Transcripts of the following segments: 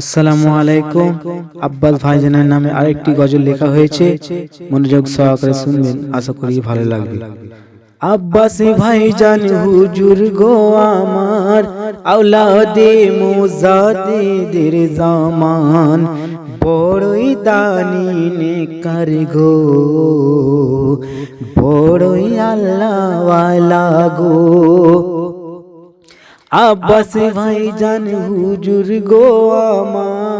আসসালামু আলাইকুম। আব্বাস ভাইজানের নামে আরেকটি গজল লেখা হয়েছে। মনোযোগ সহকারে শুনবেন, আশা করি ভালো লাগবে। আব্বাসি ভাইজান, হুজুর গো আমার, আওলাদে মুজাদিদের জামান, বড়ই দানি নে কার গো, বড়ই আল্লাহ ওয়ালা গো। আব্বাস ভাইজান হুজুর গো আমার।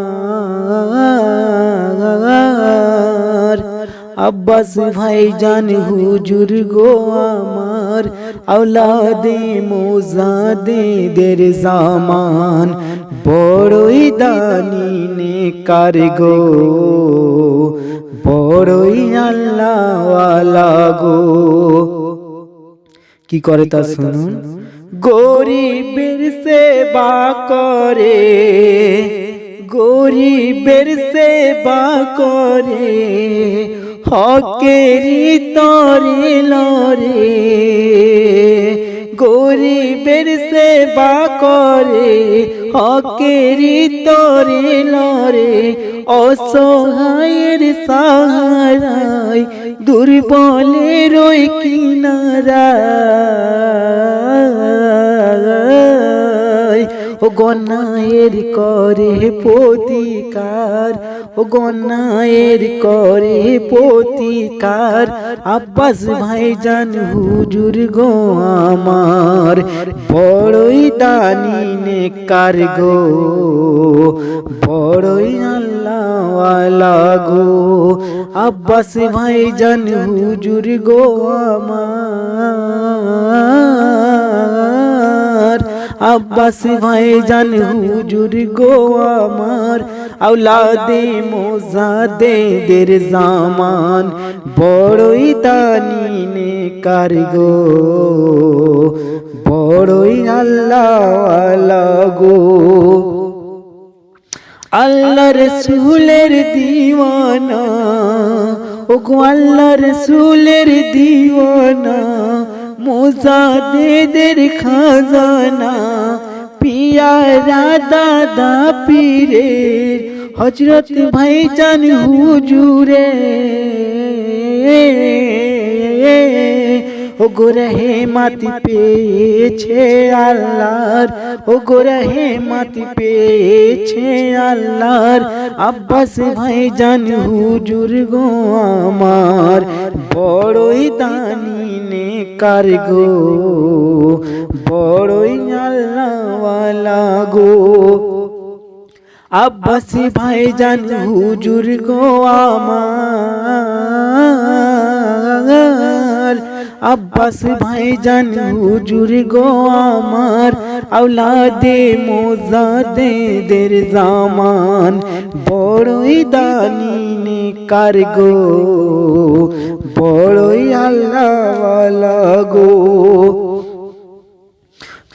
আব্বাস ভাইজান হুজুর গো আমার। আওলাদে মোজাদে দের জামান। বড়ই দানি নে কার গো। বড়ই আল্লাহওয়ালা গো। কি করে তা শুনুন? গরিবের সেবা করে, গরিবের সেবা করে হকেরি তরে লরে গরিবের সেবা করে হকেরি তরে লরে অসহায়ের সাহারায়, দুর্বলের ওই কিনারায়। গন্যায়ের করে প্রতিকার, ও গন্যায়ের করে প্রতিকার। আব্বাস ভাইজান, হুজুর গো আমার, বড়ই দানি নে কার গো, বড়ই আল্লাহ গো। আব্বাস ভাইজান, হুজুর গো আমার আব্বাস ভাইজান হুজুর গো আমার, আওলাদে মোজাদে দের জামান, বড়ই দানি নে কার গো, বড়ই আল্লাহ গো। আল্লাহ রসুলের দিওয়ানা ও গো আল্লাহ রসুলের দিওয়ানা মোজাদেদের খাজানা পিয়ারা দাদা পীরের হজরত ভাইজান হুজুরে ও গোরহে মাতি পেয়েছে আল্লাহর ও গোরহে মাতি পেয়েছে আল্লাহর। আব্বাস ভাইজান হুজুর গো আমার, বড়ই দানি নে কার গো, বড়ই আল্লাহওয়ালা গো। আব্বাসি ভাইজান হুজুর গো আমার। আব্বাস ভাইজান, হুজুর গো আমার, আওলাদে মোজাদে দের জামান, বড়ই দানি কার গো, বড়ই আল্লাহ গো।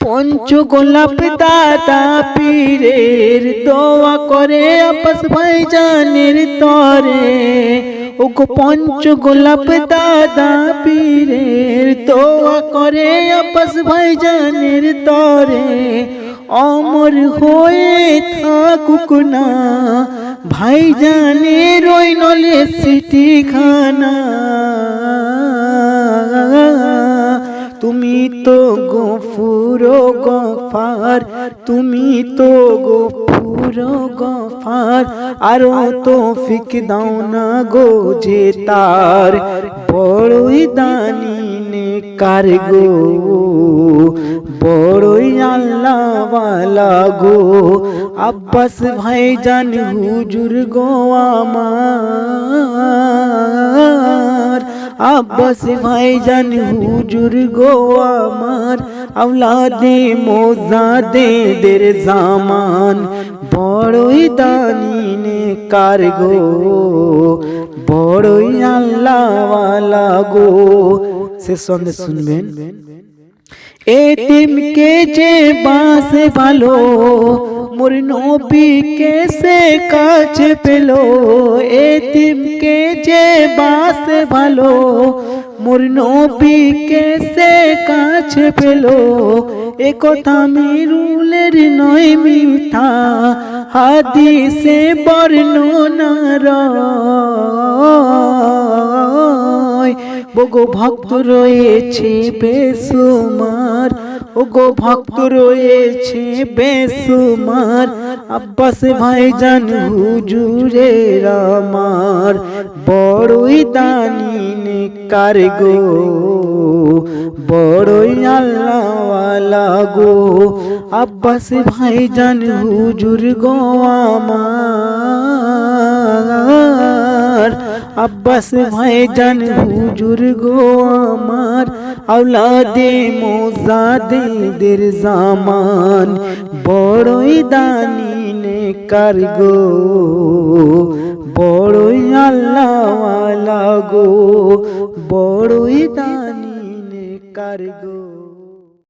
পঞ্চ গোলাপ দাদা পীরের দোয়া করে আপস ভাইজানের তরে। ও গো পঞ্চ গোলাপ দাদা পীরের দোয়া করে আপস ভাইজানের তরে অমর হয়ে থাকুক না। ভাইজানের ওই নলে সিটি খানা তুমি তো গফুর গফার, তুমি তো গফুর গফার। আরও তো ফিক দাও না গো যে তার। বড়ই দানি নে কার গো, বড়ই আল্লাহওয়ালা গো। আব্বাস ভাইজান হুজুর গো আমার। আব্বাস ভাইজান, হুজুর গো আমার, আওলাদে মোজাদেদের জামান, বড়ই দানিনে কার গো, বড়ই আল্লাহওয়ালা গো। শেষ সন্দেশ শুনবেন। এতিমকে যে বাসে ভালো মোর নবীকে সে কাছে পেল। এতিমকে যে বাসে ভালো মোর নবীকে সে কাছে পেল। এ কথা মিরুলের নয় মিথ্যা, হাদিসে বর্ণনা রয় বগো ভক্ত রয়েছে বেসুমার ও গো ভক্ত রয়েছে বেসুমার আব্বাস ভাই জান হুজুরের আমার বড়ই দানি কার গো। বড়ই আল্লাহওয়ালা গো। আব্বাস ভাই জান হুজুর গো আমার। আব্বাস ভাই জান হুজুর গো আমার, আওলাদে মোজাদেদের জামান, বড়ই দানি নে কার গো, বড়ই আল্লাহওয়ালা গো, বড়ই দানি নে কার গো।